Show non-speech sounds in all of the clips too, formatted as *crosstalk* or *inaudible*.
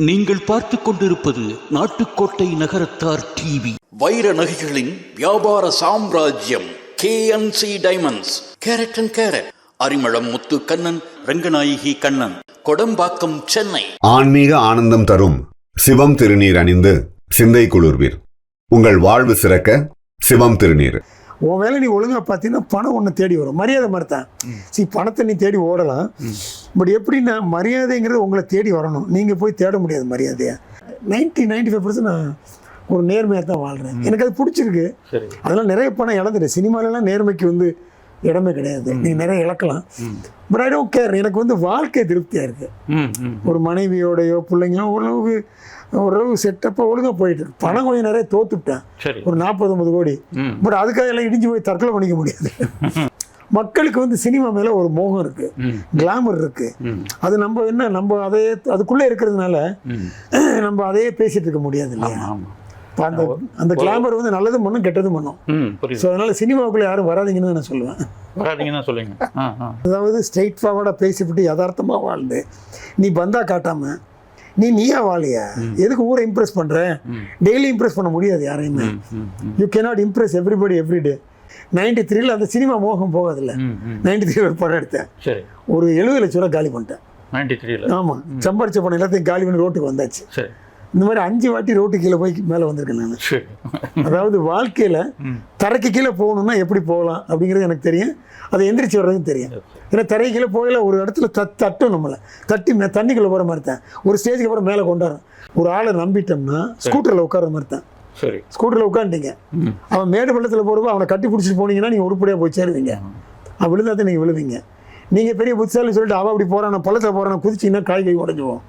நீங்கள் பார்த்துக் கொண்டிருப்பது நாட்டுக்கோட்டை நகரத்தார் டிவி. வைர நகைகளின் வியாபார சாம்ராஜ்யம் KNC diamonds carat and carat Arimalam Muthu Kannan Ranganayaki Kannan Kodambakkam Chennai. ஆன்மீக ஆனந்தம் தரும் சிவம் திருநீர் அணிந்து சிந்தை குளிர்வீர். உங்கள் வாழ்வு சிறக்க சிவம் திருநீர். உன் வேலை நீ ஒழுங்கா பார்த்தீங்கன்னா பணம் ஒன்று தேடி வரும். மரியாதை மாதிரி தான் சரி பணத்தை நீ தேடி ஓடலாம். பட் எப்படின்னா மரியாதைங்கிறது உங்களை தேடி வரணும். நீங்கள் போய் தேட முடியாது மரியாதையை. நைன்ட்டி நைன்டி ஃபைவ் பர்சன்ட் நான் ஒரு நேர்மையாக தான் வாழ்கிறேன் எனக்கு அது பிடிச்சிருக்கு. சரி. அதெல்லாம் நிறைய பணம் இழந்துட்டு சினிமாலலாம் நேர்மைக்கு வந்து இடமே கிடையாது. நீங்கள் நிறைய இழக்கலாம். But I don't care. எனக்கு வந்து வாழ்க்கை திருப்தியாக இருக்குது ஒரு மனைவியோடையோ பிள்ளைங்களோ ஓரளவுக்கு ஓரளவு செட்டப்பாக ஒழுங்காக போயிட்டு இருக்கு. பணம் கொஞ்சம் நிறைய தோத்துட்டேன். ஒரு நாற்பது ஐம்பது கோடி பட் அதுக்காக எல்லாம் இடிஞ்சு போய் தற்கொலை பண்ணிக்க முடியாது. *laughs* மக்களுக்கு வந்து சினிமா மேலே ஒரு மோகம் இருக்கு. கிளாமர் இருக்கு. அது நம்ம என்ன நம்ம அதே அதுக்குள்ளே இருக்கிறதுனால *clears throat* நம்ம அதையே பேசிட்டு இருக்க முடியாது இல்லையா? அந்த அந்த கிளாமர் வந்து நல்லதும் பண்ணும் கெட்டதும் பண்ணும். ஸோ அதனால சினிமாவுக்குள்ள யாரும் வராதீங்கன்னு நான் சொல்லுவேன். வராதீங்கன்னா சொல்லுங்க அதாவது ஸ்ட்ரெயிட் ஃபார்வர்டாக பேசிவிட்டு யதார்த்தமாக வாழ்ந்து நீ பந்தா காட்டாம நீ நீயா வாழியா? எதுக்கு ஊரை இம்ப்ரெஸ் பண்ற? டெய்லி இம்ப்ரெஸ் பண்ண முடியாது யாரையுமே. You cannot impress everybody everyday ninety த்ரீல அந்த சினிமா மோகம் போகாதுல்ல. நைன்டி த்ரீ ஒரு படம் எடுத்தேன். சரி. ஒரு எழுபது லட்ச ரூபா காலி பண்ணிட்டேன். நைன்டி த்ரீல ஆமாம் சம்பாரிச்ச பணம் எல்லாத்தையும் காலி பண்ணி ரோட்டுக்கு வந்தாச்சு. சரி. இந்த மாதிரி அஞ்சு வாட்டி ரோட்டு கீழே போய் மேலே வந்திருக்கேன் நான். அதாவது வாழ்க்கையில் தரைக்கு கீழே போகணும்னா எப்படி போகலாம் அப்படிங்கிறது எனக்கு தெரியும். அதை எந்திரிச்சு வர்றதும் தெரியும். ஏன்னா தரைக்கு கீழே போகல ஒரு இடத்துல தட் தட்டும் நம்மளை. தட்டி மே தண்ணிக்குள்ளே போகிற மாதிரி தான். ஒரு ஸ்டேஜுக்கு அப்புறம் மேலே கொண்டாடும் ஒரு ஆளை நம்பிட்டோம்னா ஸ்கூட்டரில் உட்கார்ற மாதிரி தான். சரி. ஸ்கூட்டரில் உட்காந்துட்டீங்க அவன் மேடு பள்ளத்தில் போகிறப்போ அவனை கட்டி பிடிச்சிட்டு போனீங்கன்னா நீங்கள் உருப்படியாக போய் சேருவீங்க. அவன் விழுந்தா தான் நீங்கள் விழுவீங்க. நீங்கள் பெரிய புத்திசாலி சொல்லிட்டு அவன் அப்படி போகிறான் பள்ளத்தில் போகிறான் குதிச்சிங்கன்னா காய் கை உடஞ்சுவோம்.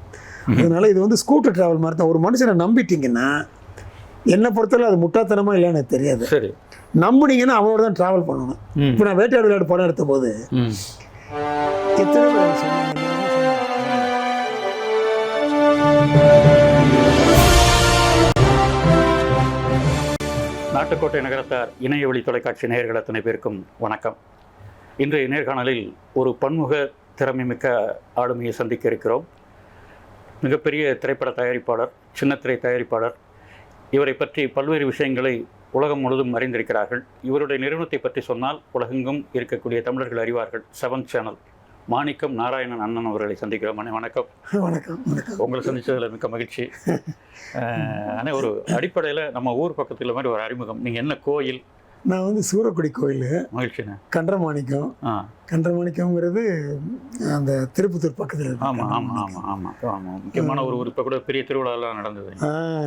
அதனால இது வந்து ஸ்கூட்டர் டிராவல் மாதிரி தான். ஒரு மனுஷனை நம்பிட்டீங்கன்னா என்னை பொறுத்தவரை அது முட்டாத்தனமா இல்லைன்னு தெரியாது. சரி. நம்புனீங்கன்னா அவனோட தான் ட்ராவல் பண்ணணும். இப்போ நான் வேட்டையாடு விளையாடு படம் எடுத்த போது எத்தனை பேர் நாட்டுக்கோட்டை நகரத்தார் இணைய வழி தொலைக்காட்சி நேயர்கள் அத்தனை பேருக்கும் வணக்கம். இன்றைய நேர்காணலில் ஒரு பன்முக திறமைமிக்க ஆளுமையை சந்திக்க இருக்கிறோம். மிகப்பெரிய திரைப்பட தயாரிப்பாளர் சின்னத்திரை தயாரிப்பாளர் இவரை பற்றி பல்வேறு விஷயங்களை உலகம் முழுவதும் அறிந்திருக்கிறார்கள். இவருடைய நிறுவனத்தை பற்றி சொன்னால் உலகெங்கும் இருக்கக்கூடிய தமிழர்கள் அறிவார்கள். Seven channel. மாணிக்கம் நாராயணன் அண்ணன் அவர்களை சந்திக்கிறோம். அண்ணே வணக்கம். வணக்கம் வணக்கம். உங்களை சந்திச்சதுல மிக்க மகிழ்ச்சி. அண்ணே ஒரு அடிப்படையில் நம்ம ஊர் பக்கத்துல மாதிரி ஒரு அறிமுகம். நீங்கள் என்ன கோயில்? நான் வந்து சூரக்குடி கோயில். மகிழ்ச்சிண்ணே. கன்றமாணிக்கம். ஆ கன்றமாணிக்கம்ங்கிறது அந்த திருப்பத்தூர் பக்கத்தில் இருக்கு. ஆமாம் ஆமாம் ஆமாம் ஆமாம் ஆமாம் முக்கியமான ஒரு ஒரு இப்போ கூட பெரிய திருவிழாலாம் நடந்தது.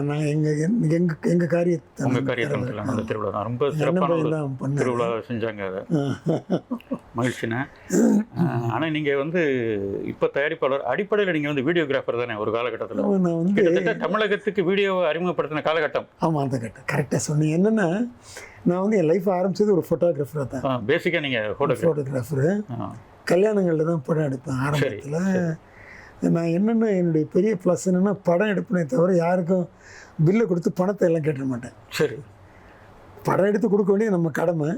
நான் எங்க எங்க எங்க எங்க காரியத்தை உங்கள் காரியத்தில் நடந்த திருவிழா. ரொம்ப சிறப்பான திருவிழா செஞ்சாங்க அதை. மகிழ்ச்சிண்ணே ஆனால் நீங்கள் வந்து இப்போ தயாரிப்பாளர் அடிப்படையில் நீங்கள் வந்து வீடியோகிராஃபர் தானே ஒரு காலகட்டத்தில். நான் வந்து கிட்டத்தட்ட தமிழகத்துக்கு வீடியோவை அறிமுகப்படுத்தின காலகட்டம். ஆமாம் அந்த கரெக்டாக கரெக்டாக சொன்னீங்க. என்னென்னா நான் வந்து என் லைஃப் ஆரம்பிச்சது ஒரு ஃபோட்டோகிராஃபராக தான். பேசிக்காக நீங்கள் ஃபோட்டோகிராஃபர் ஃபோட்டோகிராஃபரு கல்யாணங்களில் தான் படம் எடுப்பேன் ஆரம்பத்தில். நான் என்னென்ன என்னுடைய பெரிய ப்ளஸ் என்னென்னா படம் எடுப்பேனே தவிர யாருக்கும் பில்லை கொடுத்து பணத்தை எல்லாம் கேட்டுற மாட்டேன். சரி. படம் எடுத்து கொடுக்க வேண்டியது நம்ம கடமை.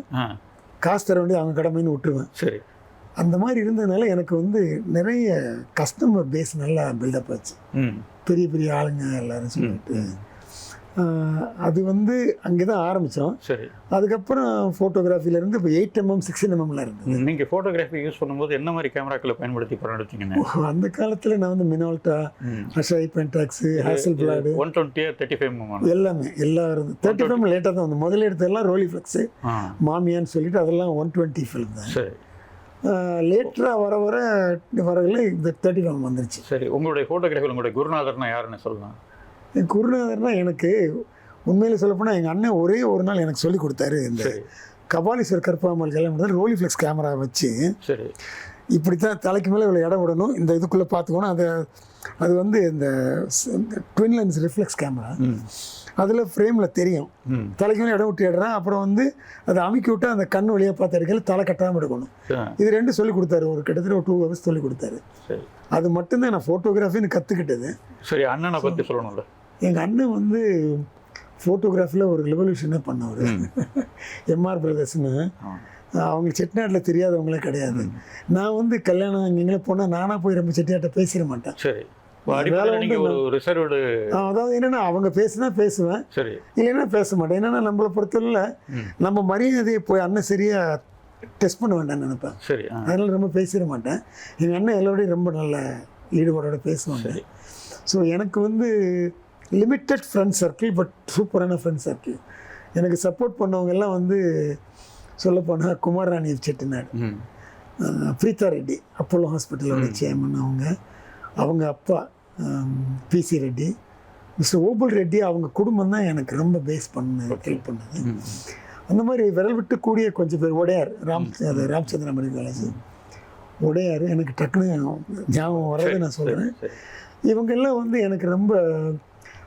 காசு தர வேண்டியது அவங்க கடமைன்னு விட்டுருவேன். சரி. அந்த மாதிரி இருந்ததுனால எனக்கு வந்து நிறைய கஸ்டமர் பேஸ் நல்லா பில்டப் ஆச்சு. பெரிய பெரிய ஆளுங்க எல்லாரும் சொல்லிட்டு. அது வந்து அங்கே தான் ஆரம்பித்தோம் சரி. அதுக்கப்புறம் ஃபோட்டோகிராஃபிலேருந்து இப்போ எயிட் எம்எம் சிக்ஸ்டீன் எம்எம்ல இருந்தது நீங்கள் ஃபோட்டோகிராஃபி யூஸ் பண்ணும்போது என்ன மாதிரி கேமராக்களை பயன்படுத்தி படம் எடுத்தீங்கன்னு? அந்த காலத்தில் நான் வந்து Minolta Asahi Pentax Hasselblad one டுவெண்ட்டியா thirty five எல்லாமே எல்லாம் இருந்து தேர்ட்டி ஃபிலிம் லேட்டாக தான் வந்து முதல்ல எடுத்ததெல்லாம் ரோலி ஃப்ளெக்ஸு மாமியான்னு சொல்லிட்டு அதெல்லாம் ஒன் டுவெண்ட்டி ஃபிலிம் தான். சரி. லேட்டராக வர வர வரல இந்த தேர்ட்டி ஃபிலிம் வந்துருச்சு. சரி உங்களுடைய ஃபோட்டோகிராஃபியில் உங்களுடைய குருநாதர்னா யாருன்னு சொல்லலாம்? என் குருநாதர்னா எனக்கு உண்மையில சொல்லப்போனால் எங்கள் அண்ணன் ஒரே ஒரு நாள் எனக்கு சொல்லி கொடுத்தாரு. இந்த கபாலீஸ்வர் கருப்பாமல் கல்யாணம் ரோலி ஃப்ளெக்ஸ் கேமரா வச்சு சரி. இப்படி தான் தலைக்கு மேலே இவ்வளோ இடம் விடணும். இந்த இதுக்குள்ளே பார்த்துக்கணும் அது அது வந்து இந்த ட்வின் லென்ஸ் ரிஃப்ளெக்ஸ் கேமரா அதில் ஃப்ரேமில் தெரியும். தலைக்கு மேலே இடம் விட்டு எடுறேன் அப்புறம் வந்து அதை அமுக்கி விட்டு அந்த கண் வழியாக பார்த்து எடுக்கல தலை கட்டாமல் எடுக்கணும். இது ரெண்டும் சொல்லி கொடுத்தாரு. ஒரு கிட்டத்தட்ட ஒரு டூ ஹவர்ஸ் சொல்லி கொடுத்தாரு. அது மட்டும்தான் நான் ஃபோட்டோகிராஃபின்னு கற்றுக்கிட்டது சரி அண்ணனை பற்றி சொல்லணும்ல. எங்கள் அண்ணன் வந்து ஃபோட்டோகிராஃபியில் ஒரு ரெவல்யூஷனே பண்ணவர் எம்ஆர் பிரதர்ஸ்னு. அவங்க செட்டிநாட்டில் தெரியாதவங்களே கிடையாது. நான் வந்து கல்யாணம் இங்கே போனால் நானாக போய் ரொம்ப செட்டியாட்ட பேசிட மாட்டேன். சரி. அதாவது என்னன்னா அவங்க பேசுனா பேசுவேன். சரி. இல்லைன்னா பேச மாட்டேன். என்னன்னா நம்மளை பொறுத்தவரையில் ம். நம்ம மரியாதையை போய் அண்ணன் சரியா டெஸ்ட் பண்ண வேண்டாம்னு நினைப்பேன். சரி அதனால ரொம்ப பேசிட மாட்டேன். எங்கள் அண்ணன் எல்லாரோடையும் ரொம்ப நல்ல ஈடுபாடோட பேசுவாங்க. ஸோ எனக்கு வந்து லிமிட்டட் ஃப்ரெண்ட் சர்க்கிள் பட் சூப்பரான ஃப்ரெண்ட் சர்க்கிள் எனக்கு சப்போர்ட் பண்ணவங்க எல்லாம் வந்து சொல்லப்போனால் குமாரராணி செட்டிநாடு பிரீதா ரெட்டி அப்போலோ ஹாஸ்பிட்டலோட சேர்மன் அவங்க அவங்க அப்பா P C Reddy. Mister Obul Reddy அவங்க குடும்பம் தான் எனக்கு ரொம்ப பேஸ் பண்ண ஹெல்ப் பண்ணது. அந்த மாதிரி விரல் விட்டு கூடிய கொஞ்சம் பேர் உடையார் ராம் அது ராமச்சந்திர மெடிக்கல் காலேஜ் உடையார் எனக்கு டக்குன்னு ஞாபகம் வர்றது நான் சொல்கிறேன் சரி. இவங்க எல்லாம் வந்து எனக்கு ரொம்ப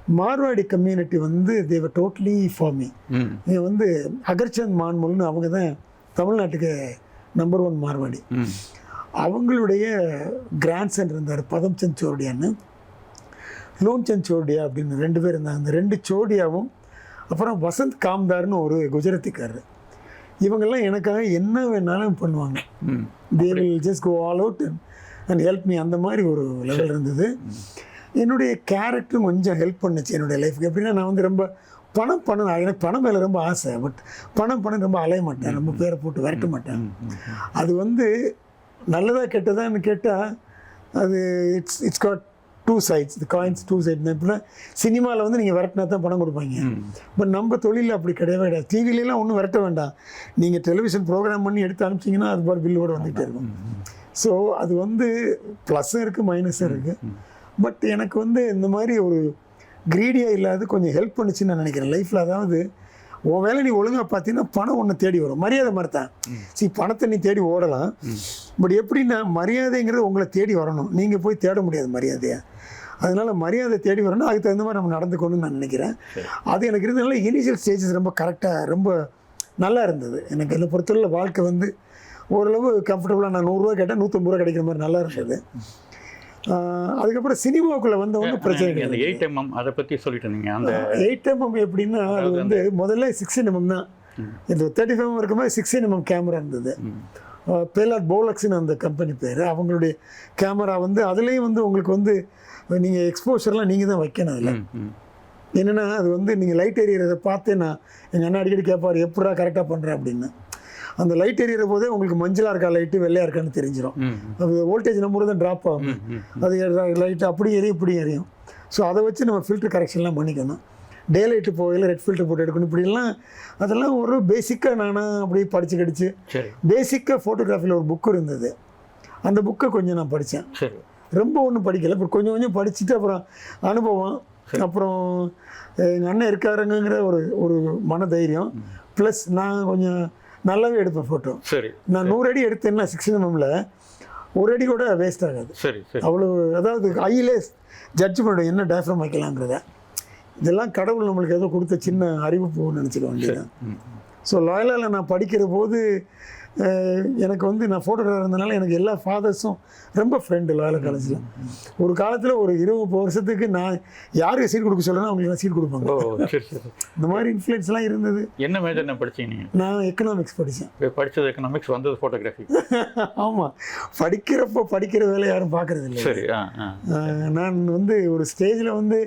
மார்வாடி கம்யூனிட்டி வந்து தேவர் டோட்டலி ஃபார் மீ ம். இது வந்து அகர்ச்சந்த் மான்முல்னு அவங்க தான் தமிழ்நாட்டுக்கு நம்பர் ஒன் மார்வாடி. அவங்களுடைய கிராண்ட்சன் இருந்தார் பதம்சந்த் சோடியான்னு. லோன்சந்த் சோடியா அப்படின்னு ரெண்டு பேர் இருந்தாங்க. அந்த ரெண்டு சோடியாவும் அப்புறம் வசந்த் காம்தார்னு ஒரு குஜராத்திக்காரர். இவங்கெல்லாம் எனக்காக என்ன வேணாலும் பண்ணுவாங்க. They will just go all out and help me அந்த மாதிரி ஒரு லெவல் இருந்தது. என்னுடைய கேரக்டரும் கொஞ்சம் ஹெல்ப் பண்ணுச்சு என்னுடைய லைஃப்க்கு எப்படின்னா நான் வந்து ரொம்ப பணம் பணம் எனக்கு பணம் மேலே ரொம்ப ஆசை பட் பணம் பணம் ரொம்ப அலைய மாட்டேன். ரொம்ப பேரை போட்டு விரட்ட மாட்டேன். அது வந்து நல்லதா கெட்டதான்னு கேட்டால் அது it's it's got two sides the coins two sides எப்படின்னா சினிமாவில் வந்து நீங்கள் விரட்டினா தான் பணம் கொடுப்பாங்க. பட் நம்ம தொழிலில் அப்படி கிடையவே கிடையாது. டிவிலலாம் ஒன்றும் விரட்ட வேண்டாம். நீங்கள் டெலிவிஷன் ப்ரோக்ராம் பண்ணி எடுத்து அனுப்பிச்சிங்கன்னா அது பார் பில்லோட வந்துகிட்டே இருக்கும். ஸோ அது வந்து ப்ளஸ்ஸும் இருக்குது மைனஸும் இருக்குது பட் எனக்கு வந்து இந்த மாதிரி ஒரு க்ரீடியாக இல்லாத கொஞ்சம் ஹெல்ப் பண்ணுச்சுன்னு நான் நினைக்கிறேன். லைஃப்பில் அதாவது உன் வேலை நீ ஒழுங்காக பார்த்தீங்கன்னா பணம் ஒன்று தேடி வரும். மரியாதை மாதிரி தான் சரி பணத்தை நீ தேடி ஓடலாம். பட் எப்படின்னா மரியாதைங்கிறது உங்களை தேடி வரணும். நீங்கள் போய் தேட முடியாது மரியாதையை. அதனால மரியாதை தேடி வரணும். அதுக்கு தகுந்த மாதிரி நம்ம நடந்துக்கணும்னு நான் நினைக்கிறேன். அது எனக்கு இருந்தனால இனிஷியல் ஸ்டேஜஸ் ரொம்ப கரெக்டாக ரொம்ப நல்லா இருந்தது. எனக்கு என்னை பொறுத்தவரை வாழ்க்கை வந்து ஓரளவு கம்ஃபர்டபுளாக நான் நூறுரூவா கேட்டால் நூற்றம்பது ரூபா கிடைக்கிற மாதிரி நல்லா இருந்தது. அதுக்கப்புறம் சினிமாவுக்குள்ளே வந்தவங்க பிரச்சனை நீங்க அந்த எயிட் எம்எம் அதை பற்றி சொல்லிட்டு இருந்தீங்க. அந்த எயிட் எம்எம் எப்படின்னா அது வந்து முதல்ல சிக்ஸ்டீன் எம்எம் தான். இந்த தேர்ட்டி ஃபைவ் இருக்கும்போது சிக்ஸ்டீன் எம்எம் கேமரா இருந்தது. பேலாட் போலக்ஸ்னு அந்த கம்பெனி பேர். அவங்களுடைய கேமரா வந்து அதுலேயும் வந்து உங்களுக்கு வந்து நீங்கள் எக்ஸ்போஷர்லாம் நீங்கள் தான் வைக்கணும் அதில். என்னென்னா அது வந்து நீங்கள் லைட் எரியறதை பார்த்தே நான் எங்கள் அண்ணா அடிக்கடி கேட்பார் எப்படா கரெக்டாக பண்ணுறேன் அப்படின்னு. அந்த லைட் எரியற போதே உங்களுக்கு மஞ்சளாக இருக்கா லைட்டு வெள்ளையாக இருக்கான்னு தெரிஞ்சிடும் அது வோல்டேஜ் நம்பர் தான் ட்ராப் ஆகும். அது லைட் அப்படி எரியும் இப்படி எரியும். ஸோ அதை வச்சு நம்ம ஃபில்டர் கரெக்ஷன்லாம் பண்ணிக்கணும். டே லைட்டு போகையில் ரெட் ஃபில்டர் போட்டு எடுக்கணும். இப்படிலாம் அதெல்லாம் ஒரு பேசிக்காக நானாக அப்படியே படித்து கடிச்சு பேசிக்காக ஃபோட்டோகிராஃபியில் ஒரு புக்கு இருந்தது. அந்த புக்கை கொஞ்சம் நான் படித்தேன் ரொம்ப ஒன்றும் படிக்கல. இப்போ கொஞ்சம் கொஞ்சம் படிச்சுட்டு அப்புறம் அனுபவம் அப்புறம் எங்கள் அண்ணன் இருக்காருங்கிற ஒரு ஒரு மன தைரியம் ப்ளஸ் நான் கொஞ்சம் நல்லாவே எடுப்பேன் ஃபோட்டோ சரி நான் நூறு அடி எடுத்தேன்னா சிக்ஸ்டி எம்எம்ல ஒரு அடி கூட வேஸ்ட் ஆகாது. சரி அவ்வளோ அதாவது ஐயிலே ஜட்ஜ் பண்ணிடும் என்ன டேஃப்ரம் வைக்கலாங்கிறத இதெல்லாம் கடவுள் நம்மளுக்கு ஏதோ கொடுத்த சின்ன அறிவிப்புன்னு நினச்சிக்க வேண்டியது ஸோ லாயலாவில் நான் படிக்கிற போது எனக்கு வந்து நான் ஃபோட்டோகிராஃபர் இருந்தனால எனக்கு எல்லா ஃபாதர்ஸும் ரொம்ப ஃப்ரெண்டு லாயலா காலேஜில். ஒரு காலத்தில் ஒரு இருபது வருஷத்துக்கு நான் யாருக்கு சீட் கொடுக்க சொல்கிறேனோ அவங்களுக்கு சீட் கொடுப்பாங்க. இந்த மாதிரி இன்ஃப்ளூயன்ஸ்லாம் இருந்தது. என்ன மேஜர் என்ன படிச்சீங்க நான் எக்கனாமிக்ஸ் படித்தேன் படிச்சது எக்கனாமிக்ஸ் வந்தது ஃபோட்டோகிராஃபி *laughs* ஆமாம் படிக்கிறப்போ படிக்கிற வேலை யாரும் பார்க்கறது இல்லை. சரி நான் வந்து ஒரு ஸ்டேஜில் வந்து